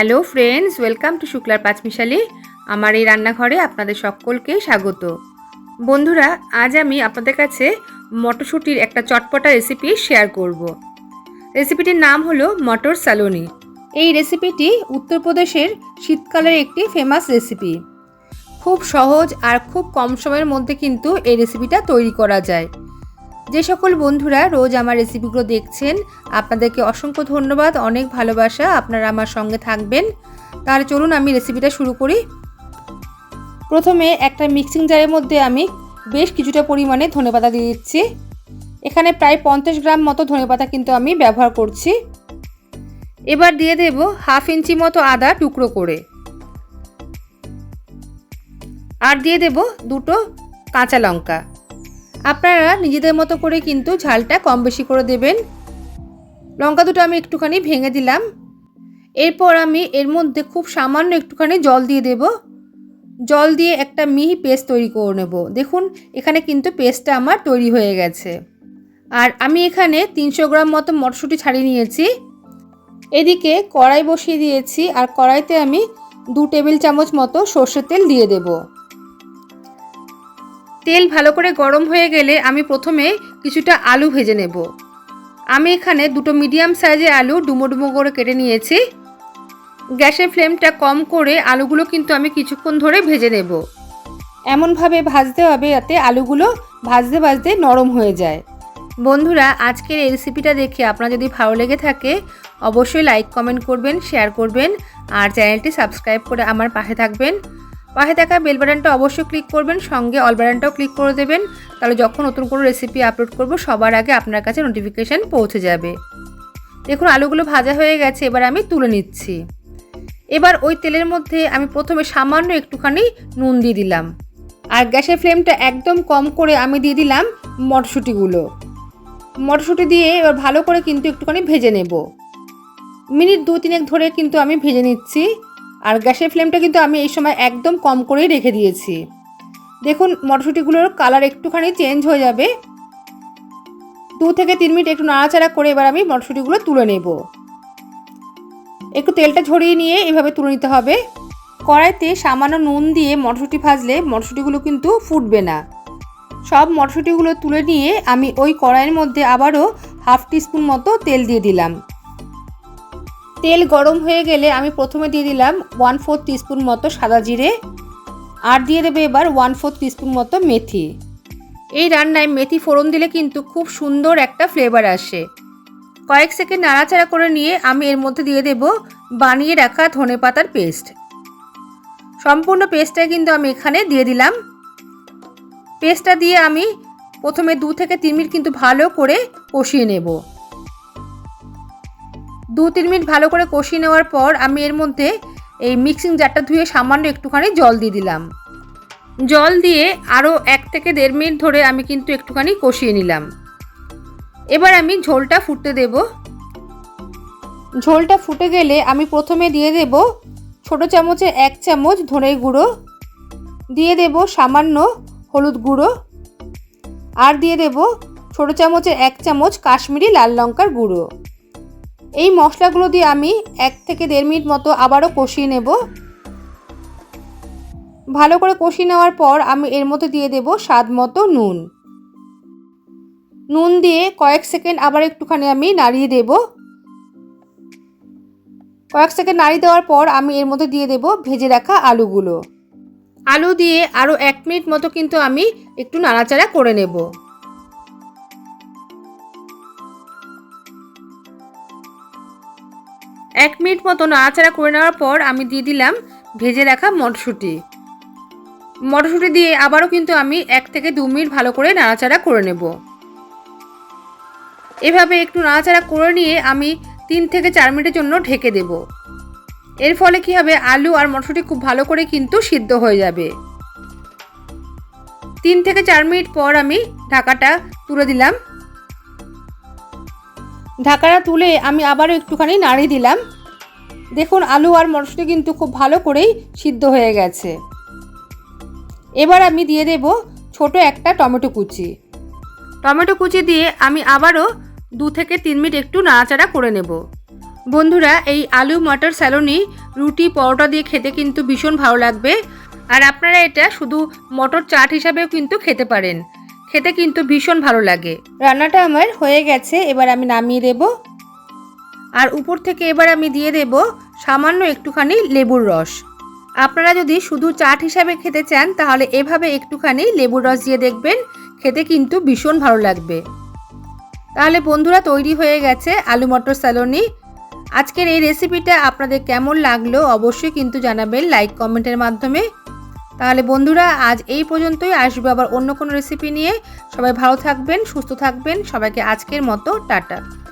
Hello friends, welcome to শুক্লার পাঁচমিশালি আমার এই রান্নাঘরে আপনাদের সকলকে স্বাগত। বন্ধুরা, আজ আমি আপনাদের কাছে মটরশুঁটির একটা চটপটা রেসিপি শেয়ার করব। রেসিপিটির নাম হলো মটর সালোনি। এই রেসিপিটি উত্তরপ্রদেশের শীতকালের একটি ফেমাস রেসিপি খুব সহজ আর খুব কম সময়ের মধ্যে কিন্তু এই রেসিপিটা তৈরি করা যায়। যে সকল বন্ধুরা রোজ আমার রেসিপিগুলো দেখছেন, আপনাদেরকে অসংখ্য ধন্যবাদ, অনেক ভালোবাসা, আপনারা আমার সঙ্গে থাকবেন। তাহলে চলুন আমি রেসিপিটা শুরু করি। প্রথমে একটা মিক্সিং জারের মধ্যে আমি বেশ কিছুটা পরিমাণে ধনেপাতা দিয়ে দিচ্ছি। এখানে প্রায় পঞ্চাশ গ্রাম মতো ধনেপাতা কিন্তু আমি ব্যবহার করছি। এবার দিয়ে দেব হাফ ইঞ্চি মতো আদা টুকরো করে। আর দিয়ে দেব দুটো কাঁচা লঙ্কা। আপনারা নিজেদের মতো করে কিন্তু ঝালটা কম বেশি করে দেবেন। লঙ্কা দুটো আমি একটুখানি ভেঙে দিলাম। এরপর আমি এর মধ্যে খুব সামান্য একটুখানি জল দিয়ে দেব। জল দিয়ে একটা মিহি পেস্ট তৈরি করে নেব। দেখুন, এখানে কিন্তু পেস্টটা আমার তৈরি হয়ে গেছে। আর আমি এখানে তিনশো গ্রাম মতো মটরশুঁটি ছাড়িয়ে নিয়েছি। এদিকে কড়াই বসিয়ে দিয়েছি আর কড়াইতে আমি দু টেবিল চামচ মতো সর্ষের তেল দিয়ে দেবো। তেল ভালো করে গরম হয়ে গেলে আমি প্রথমে কিছুটা আলু ভেজে নেব। আমি এখানে দুটো মিডিয়াম সাইজের আলু ডুমো ডুমো করে কেটে নিয়েছি। গ্যাসের ফ্লেমটা কম করে আলুগুলো কিন্তু আমি কিছুক্ষণ ধরে ভেজে নেব। এমনভাবে ভাজতে হবে যাতে আলুগুলো ভাজতে ভাজতে নরম হয়ে যায়। বন্ধুরা, আজকের এই রেসিপিটা দেখে আপনার যদি ভালো লেগে থাকে, অবশ্যই লাইক, কমেন্ট করবেন, শেয়ার করবেন, আর চ্যানেলটি সাবস্ক্রাইব করে আমার পাশে থাকবেন। পাশে থাকা বেল বাটনটা অবশ্যই ক্লিক করবেন, সঙ্গে অল বাটনটাও ক্লিক করে দেবেন। তাহলে যখন নতুন কোনো রেসিপি আপলোড করব, সবার আগে আপনার কাছে নোটিফিকেশান পৌঁছে যাবে। দেখুন, আলুগুলো ভাজা হয়ে গেছে, এবার আমি তুলে নিচ্ছি। এবার ওই তেলের মধ্যে আমি প্রথমে সামান্য একটুখানি নুন দিয়ে দিলাম। আর গ্যাসের ফ্লেমটা একদম কম করে আমি দিয়ে দিলাম মটরশুঁটিগুলো। মটরশুঁটি দিয়ে এবার ভালো করে কিন্তু একটুখানি ভেজে নেব। মিনিট দু তিনেক ধরে কিন্তু আমি ভেজে নিচ্ছি। আর গ্যাসের ফ্লেমটা কিন্তু আমি এই সময় একদম কম করেই রেখে দিয়েছি। দেখুন, মটরশুঁটিগুলোর কালার একটুখানি চেঞ্জ হয়ে যাবে। দু থেকে তিন মিনিট একটু নাড়াচাড়া করে এবার আমি মটরশুঁটিগুলো তুলে নেব। একটু তেলটা ঝরিয়ে নিয়ে এভাবে তুলে নিতে হবে। কড়াইতে সামান্য নুন দিয়ে মটরশুঁটি ভাজলে মটরশুঁটিগুলো কিন্তু ফুটবে না। সব মটরশুঁটিগুলো তুলে নিয়ে আমি ওই কড়াইয়ের মধ্যে আবারও হাফ টিস্পুন মতো তেল দিয়ে দিলাম। তেল গরম হয়ে গেলে আমি প্রথমে দিয়ে দিলাম ওয়ান ফোর টিস্পুন মতো সাদা জিরে, আর দিয়ে দেবে এবার ওয়ান ফোর টিস্পুন মতো মেথি। এই রান্নায় মেথি ফোড়ন দিলে কিন্তু খুব সুন্দর একটা ফ্লেভার আসে। কয়েক সেকেন্ড নাড়াচাড়া করে নিয়ে আমি এর মধ্যে দিয়ে দেব বানিয়ে রাখা ধনে পাতার পেস্ট। সম্পূর্ণ পেস্টটা কিন্তু আমি এখানে দিয়ে দিলাম। পেস্টটা দিয়ে আমি প্রথমে দু থেকে তিন মিনিট কিন্তু ভালো করে কষিয়ে নেব। দু তিন মিনিট ভালো করে কষিয়ে নেওয়ার পর আমি এর মধ্যে এই মিক্সিং জারটা ধুয়ে সামান্য একটুখানি জল দিয়ে দিলাম। জল দিয়ে আরও এক থেকে দেড় মিনিট ধরে আমি কিন্তু একটুখানি কষিয়ে নিলাম। এবার আমি ঝোলটা ফুটতে দেব। ঝোলটা ফুটে গেলে আমি প্রথমে দিয়ে দেব ছোটো চামচে এক চামচ ধনের গুঁড়ো, দিয়ে দেব সামান্য হলুদ গুঁড়ো, আর দিয়ে দেব ছোটো চামচে এক চামচ কাশ্মীরি লাল লঙ্কার গুঁড়ো। এই মশলাগুলো দিয়ে আমি এক থেকে দেড় মিনিট মতো আবারও কষিয়ে নেব। ভালো করে কষিয়ে নেওয়ার পর আমি এর মধ্যে দিয়ে দেব স্বাদ মতো নুন। নুন দিয়ে কয়েক সেকেন্ড আবার একটুখানি আমি নাড়িয়ে দেব। কয়েক সেকেন্ড নাড়িয়ে দেওয়ার পর আমি এর মধ্যে দিয়ে দেব ভেজে রাখা আলুগুলো। আলু দিয়ে আরও এক মিনিট মতো কিন্তু আমি একটু নাড়াচাড়া করে নেব। এক মিনিট মতো নাড়াচাড়া করে নেওয়ার পর আমি দিয়ে দিলাম ভেজে রাখা মটরশুঁটি। মটরশুঁটি দিয়ে আবারও কিন্তু আমি এক থেকে দু মিনিট ভালো করে নাড়াচাড়া করে নেব। এভাবে একটু নাড়াচাড়া করে নিয়ে আমি তিন থেকে চার মিনিটের জন্য ঢেকে দেব। এর ফলে কি হবে? আলু আর মটরশুঁটি খুব ভালো করে কিন্তু সিদ্ধ হয়ে যাবে। তিন থেকে চার মিনিট পর আমি ঢাকাটা তুলে দিলাম। ঢাকাটা তুলে আমি আবারও একটুখানি নাড়িয়ে দিলাম। দেখুন, আলু আর মটরশুঁটি কিন্তু খুব ভালো করেই সিদ্ধ হয়ে গেছে। এবার আমি দিয়ে দেব ছোট একটা টমেটো কুচি। টমেটো কুচি দিয়ে আমি আবারও দু থেকে তিন মিনিট একটু নাড়াচাড়া করে নেব। বন্ধুরা, এই আলু মটর স্যালোনি রুটি, পরোটা দিয়ে খেতে কিন্তু ভীষণ ভালো লাগবে। আর আপনারা এটা শুধু মটর চাট হিসাবেও কিন্তু খেতে পারেন। খেতে কিন্তু ভীষণ ভালো লাগে। রান্নাটা আমার হয়ে গেছে, এবার আমি নামিয়ে দেব। আর উপর থেকে এবার আমি দিয়ে দেব সামান্য একটুখানি লেবুর রস। আপনারা যদি শুধু চাট হিসাবে খেতে চান, তাহলে এভাবে একটুখানি লেবুর রস দিয়ে দেখবেন, খেতে কিন্তু ভীষণ ভালো লাগবে। তাহলে বন্ধুরা, তৈরি হয়ে গেছে আলু মটর স্যালোনি। আজকের এই রেসিপিটা আপনাদের কেমন লাগল অবশ্যই কিন্তু জানাবেন লাইক, কমেন্টের মাধ্যমে। তাহলে বন্ধুরা, আজ এই পর্যন্তই। আসব আবার অন্য কোনো রেসিপি নিয়ে। সবাই ভালো থাকবেন, সুস্থ থাকবেন। সবাইকে আজকের মতো, টাটা।